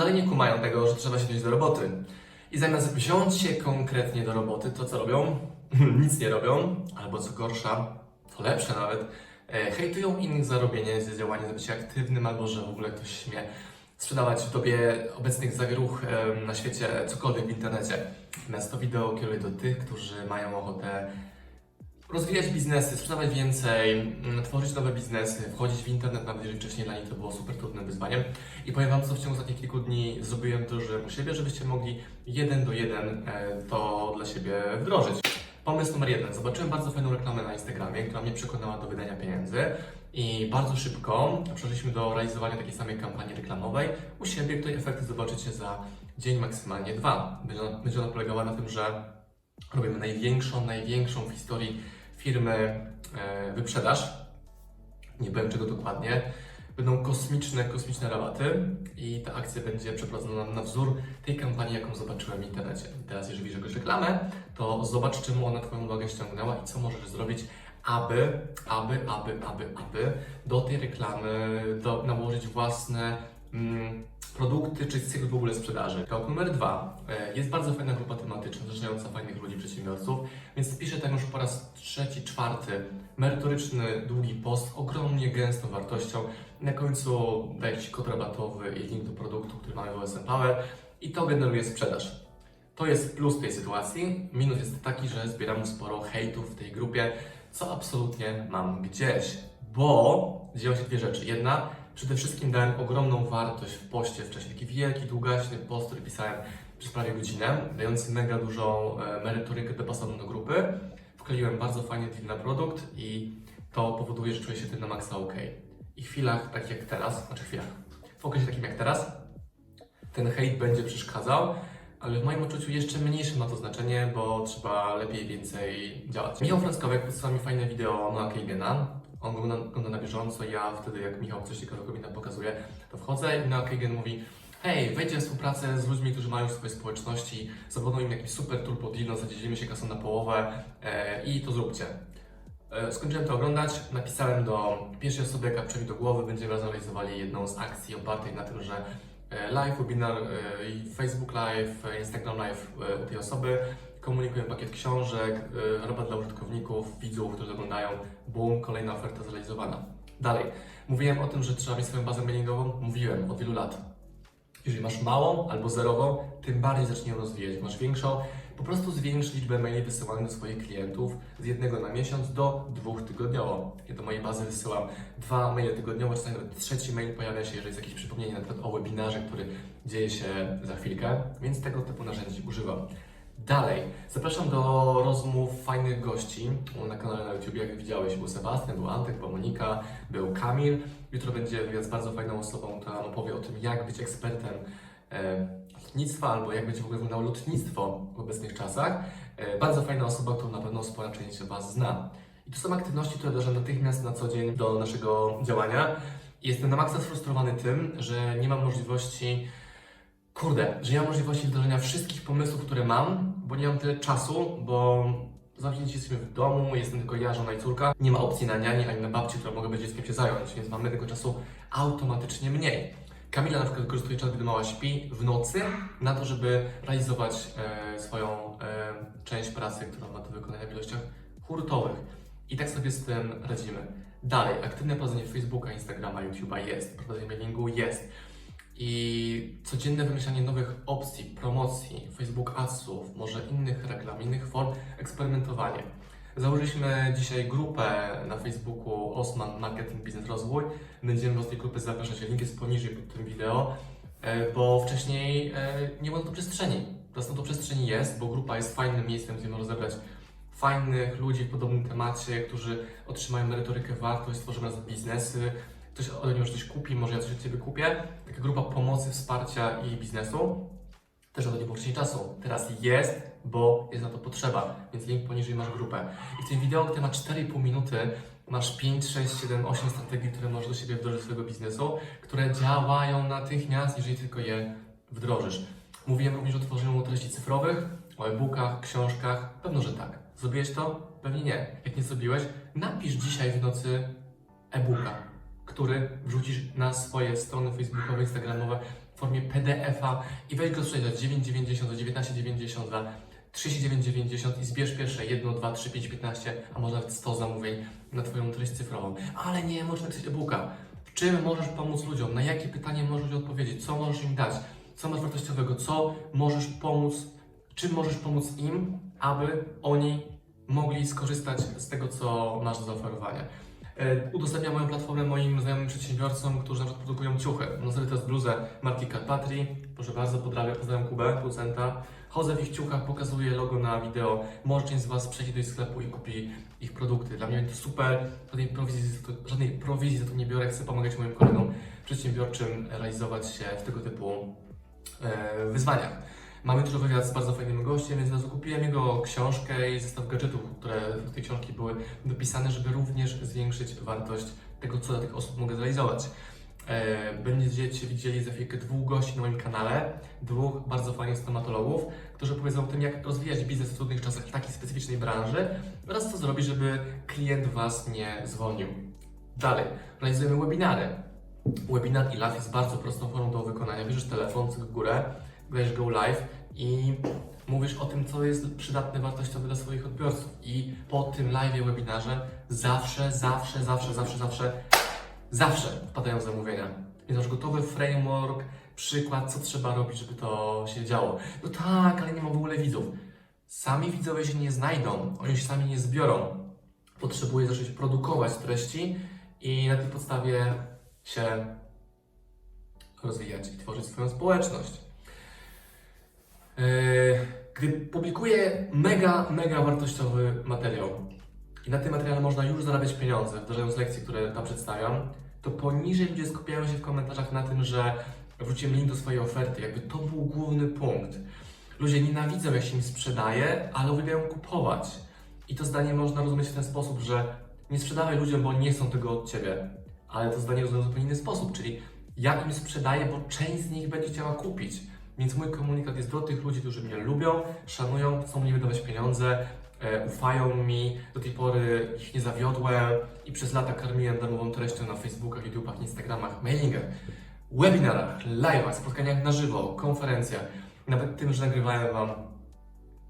dalej nie kumają tego, że trzeba się wziąć do roboty. I zamiast wziąć się konkretnie do roboty, to co robią? Nic nie robią, albo co gorsza, to lepsze nawet, e, hejtują innych za robienie, za działanie, za bycie aktywnym, albo że w ogóle ktoś śmie sprzedawać w dobie obecnych zawieruch em, na świecie cokolwiek w internecie. Natomiast to wideo kieruję do tych, którzy mają ochotę rozwijać biznesy, sprzedawać więcej, mm, tworzyć nowe biznesy, wchodzić w internet, nawet jeżeli wcześniej dla nich to było super trudnym wyzwaniem. I powiem Wam, co w ciągu ostatnich kilku dni zrobiłem to, że u siebie, żebyście mogli jeden do jeden e, to dla siebie wdrożyć. Pomysł numer jeden. Zobaczyłem bardzo fajną reklamę na Instagramie, która mnie przekonała do wydania pieniędzy i bardzo szybko przeszliśmy do realizowania takiej samej kampanii reklamowej u siebie, której efekty zobaczycie za dzień, maksymalnie dwa. Będzie ona, będzie ona polegała na tym, że robimy największą, największą w historii firmy e, wyprzedaż. Nie powiem czego dokładnie. Będą kosmiczne, kosmiczne rabaty i ta akcja będzie przeprowadzona na wzór tej kampanii, jaką zobaczyłem w internecie. Teraz, jeżeli widzisz jakąś reklamę, to zobacz, czemu ona Twoją uwagę ściągnęła i co możesz zrobić, aby, aby, aby, aby, aby do tej reklamy do, nałożyć własne mm, produkty czy cykl w ogóle sprzedaży. Krok numer dwa. E, Jest bardzo fajna grupa tematyczna, zaczynająca fajnych ludzi, przedsiębiorców, więc piszę tam już po raz trzeci, czwarty merytoryczny, długi post, ogromnie gęstą wartością. Na końcu jakiś kod rabatowy i link do produktu, który mamy w OSM Power i to generuje sprzedaż. To jest plus tej sytuacji. Minus jest taki, że zbieram sporo hejtów w tej grupie, co absolutnie mam gdzieś, bo dzieją się dwie rzeczy. Jedna, przede wszystkim dałem ogromną wartość w poście w czasie, taki wielki, długaśny post, który pisałem przez prawie godzinę, dający mega dużą e, merytorykę dopasowaną do grupy. Wkleiłem bardzo fajny deal na produkt i to powoduje, że czuję się tym na maksa ok. I w chwilach takich jak teraz, znaczy chwilach, w okresie takim jak teraz, ten hejt będzie przeszkadzał, ale w moim odczuciu jeszcze mniejsze ma to znaczenie, bo trzeba lepiej, więcej działać. Michał Frąckowiak podsyła mi fajne wideo Noah Kagena. On go na- ogląda na bieżąco, ja wtedy jak Michał coś ciekawego mi tam pokazuje, to wchodzę i Noah Kagan mówi hej, wejdźcie w współpracę z ludźmi, którzy mają swoje społeczności, zawodą im jakiś super turbo deal, zadzielimy się kasą na połowę e, i to zróbcie. E, Skończyłem to oglądać, napisałem do pierwszej osoby, jaka przyjdzie do głowy, będziemy razem realizowali jedną z akcji opartej na tym, że e, live, webinar, e, Facebook Live, e, Instagram Live e, u tej osoby, komunikuję pakiet książek, e, rabat dla użytkowników, widzów, którzy oglądają, boom, kolejna oferta zrealizowana. Dalej, mówiłem o tym, że trzeba mieć swoją bazę mailingową, mówiłem od wielu lat. Jeżeli masz małą albo zerową, tym bardziej zacznij ją rozwijać. Masz większą, po prostu zwiększ liczbę maili wysyłanych do swoich klientów z jednego na miesiąc do dwóch tygodniowo. Ja do mojej bazy wysyłam dwa maile tygodniowo, czasami nawet trzeci mail pojawia się, jeżeli jest jakieś przypomnienie na przykład o webinarze, który dzieje się za chwilkę, więc tego typu narzędzi używam. Dalej, zapraszam do rozmów fajnych gości na kanale na YouTube. Jak widziałeś, był Sebastian, był Antek, była Monika, był Kamil. Jutro będzie wywiad z bardzo fajną osobą, która opowie o tym, jak być ekspertem e, lotnictwa albo jak będzie w ogóle wyglądało lotnictwo w obecnych czasach. E, bardzo fajna osoba, którą na pewno spora część Was zna. I to są aktywności, które wdrażam natychmiast na co dzień do naszego działania. Jestem na maksa sfrustrowany tym, że nie mam możliwości Kurde, że nie mam możliwości wdrożenia wszystkich pomysłów, które mam, bo nie mam tyle czasu, bo zamknięci jesteśmy w domu, jestem tylko ja, żona i córka. Nie ma opcji na niani ani na babci, która mogłaby dzieckiem się zająć, więc mamy tego czasu automatycznie mniej. Kamila na przykład wykorzystuje czas, gdy mała śpi w nocy na to, żeby realizować e, swoją e, część pracy, którą ma do wykonania w ilościach hurtowych. I tak sobie z tym radzimy. Dalej, aktywne prowadzenie Facebooka, Instagrama, YouTube'a jest, prowadzenie mailingu jest. I codzienne wymyślanie nowych opcji, promocji, Facebook Adsów, może innych reklam, innych form, eksperymentowanie. Założyliśmy dzisiaj grupę na Facebooku Osman Marketing Business Rozwój. Będziemy do tej grupy zapraszać. Link jest poniżej pod tym wideo, e, bo wcześniej e, nie było na to przestrzeni. Teraz na to przestrzeni jest, bo grupa jest fajnym miejscem, gdzie można zebrać fajnych ludzi w podobnym temacie, którzy otrzymają merytorykę, wartość, stworzymy razem biznesy, ktoś ode mnie już coś kupi, może ja coś od Ciebie kupię. Taka grupa pomocy, wsparcia i biznesu. Też o to nie było wcześniej czasu. Teraz jest, bo jest na to potrzeba, więc link poniżej masz grupę. I w tym wideo, które ma 4,5 minuty, masz 5, 6, 7, 8 strategii, które możesz do siebie wdrożyć swojego biznesu, które działają natychmiast, jeżeli tylko je wdrożysz. Mówiłem również o tworzeniu treści cyfrowych, o e-bookach, książkach. Pewno, że tak. Zrobiłeś to? Pewnie nie. Jak nie zrobiłeś, napisz dzisiaj w nocy e-booka, który wrzucisz na swoje strony facebookowe, instagramowe w formie PDF PDF-a i weź go sprzedaj za 9,90, za 19,90, za 39,90 i zbierz pierwsze 1, 2, 3, 5, 15, a może nawet 100 zamówień na Twoją treść cyfrową. Ale nie, możesz napisać e-booka. W czym możesz pomóc ludziom? Na jakie pytanie możesz odpowiedzieć? Co możesz im dać? Co masz wartościowego? Co możesz pomóc? Czym możesz pomóc im, aby oni mogli skorzystać z tego, co masz do zaoferowania? E, Udostępniam moją platformę moim znajomym przedsiębiorcom, którzy na przykład produkują ciuchy. No sobie teraz bluzę marki Carpatri. Proszę bardzo, pozdrawiam, pozdrawiam Kubę, producenta. Chodzę w ich ciuchach, pokazuję logo na wideo. Może część z Was przejdzie do ich sklepu i kupi ich produkty. Dla mnie to super. Żadnej prowizji, za to, żadnej prowizji za to nie biorę. Chcę pomagać moim kolegom przedsiębiorczym realizować się w tego typu e, wyzwaniach. Mamy dużo wywiad z bardzo fajnym gościem, więc zaraz kupiłem jego książkę i zestaw gadżetów, które do tej książki były dopisane, żeby również zwiększyć wartość tego, co dla tych osób mogę zrealizować. E, Będziecie widzieli za chwilkę dwóch gości na moim kanale, dwóch bardzo fajnych stomatologów, którzy powiedzą o tym, jak rozwijać biznes w trudnych czasach w takiej specyficznej branży oraz co zrobić, żeby klient Was nie zwolnił. Dalej, realizujemy webinary. Webinar i live jest bardzo prostą formą do wykonania. Bierzesz telefon, w górę, dajesz go live i mówisz o tym, co jest przydatne, wartościowe dla swoich odbiorców. I po tym live webinarze zawsze, zawsze, zawsze, zawsze, zawsze, zawsze wpadają zamówienia. Więc masz gotowy framework, przykład, co trzeba robić, żeby to się działo. No tak, ale nie ma w ogóle widzów. Sami widzowie się nie znajdą, oni się sami nie zbiorą. Potrzebuję zacząć produkować treści i na tej podstawie się rozwijać i tworzyć swoją społeczność. Yy, Gdy publikuję mega, mega wartościowy materiał i na tym materiale można już zarabiać pieniądze, wdrażając lekcje, które tam przedstawiam, to poniżej ludzie skupiają się w komentarzach na tym, że wrzuciłem link do swojej oferty. Jakby to był główny punkt. Ludzie nienawidzą, jak się im sprzedaje, ale uwielbiają kupować. I to zdanie można rozumieć w ten sposób, że nie sprzedawaj ludziom, bo nie chcą tego od ciebie. Ale to zdanie rozumiem w zupełnie inny sposób, czyli ja im sprzedaję, bo część z nich będzie chciała kupić. Więc mój komunikat jest do tych ludzi, którzy mnie lubią, szanują, chcą mi wydawać pieniądze, e, ufają mi. Do tej pory ich nie zawiodłem i przez lata karmiłem darmową treścią na Facebookach, YouTubach, Instagramach, mailingach, webinarach, live'ach, spotkaniach na żywo, konferencjach. Nawet tym, że nagrywałem Wam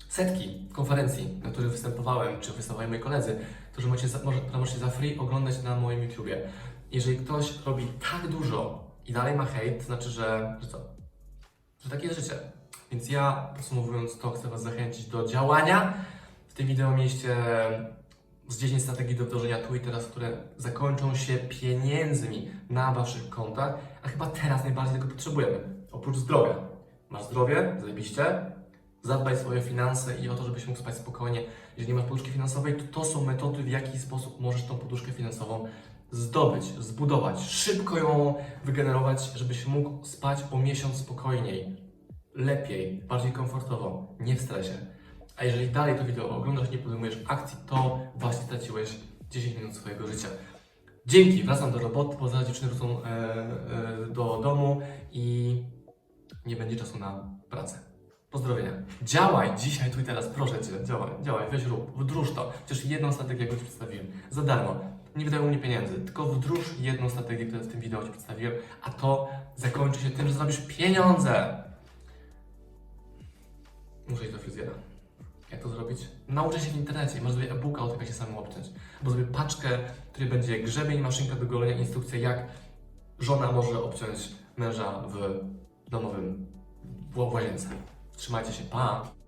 setki konferencji, na których występowałem, czy występowali moi koledzy, którzy możecie za, może, możecie za free oglądać na moim YouTubie. Jeżeli ktoś robi tak dużo i dalej ma hejt, to znaczy, że, że co? Że takie jest życie. Więc ja, podsumowując to, chcę Was zachęcić do działania. W tym wideo mieliście z 10 strategii do wdrożenia tu i teraz, które zakończą się pieniędzmi na Waszych kontach, a chyba teraz najbardziej tego potrzebujemy. Oprócz zdrowia. Masz zdrowie, zajebiście, zadbaj swoje finanse i o to, żebyś mógł spać spokojnie. Jeżeli nie masz poduszki finansowej, to to są metody, w jaki sposób możesz tą poduszkę finansową zdobyć, zbudować, szybko ją wygenerować, żebyś mógł spać o miesiąc spokojniej, lepiej, bardziej komfortowo, nie w stresie. A jeżeli dalej to wideo oglądasz, nie podejmujesz akcji, to właśnie straciłeś 10 minut swojego życia. Dzięki, wracam do roboty, bo zaraz dziewczyny wrócą e, e, do domu i nie będzie czasu na pracę. Pozdrowienia. Działaj dzisiaj, tu i teraz, proszę Cię, działaj, działaj, weź rób, wdróż to. Chociaż jedną strategię, jaką przedstawiłem, za darmo. Nie wydają mnie pieniędzy, tylko wdróż jedną strategię, którą w tym wideo Ci przedstawiłem, a to zakończy się tym, że zrobisz pieniądze. Muszę iść do fryzjera. Jak to zrobić? Nauczę się w internecie. Może zrobię e-booka o tym, jak się samym obciąć. Albo zrobię paczkę, w której będzie grzebień, maszynka do golenia, instrukcja, jak żona może obciąć męża w domowym w łazience. Trzymajcie się, pa!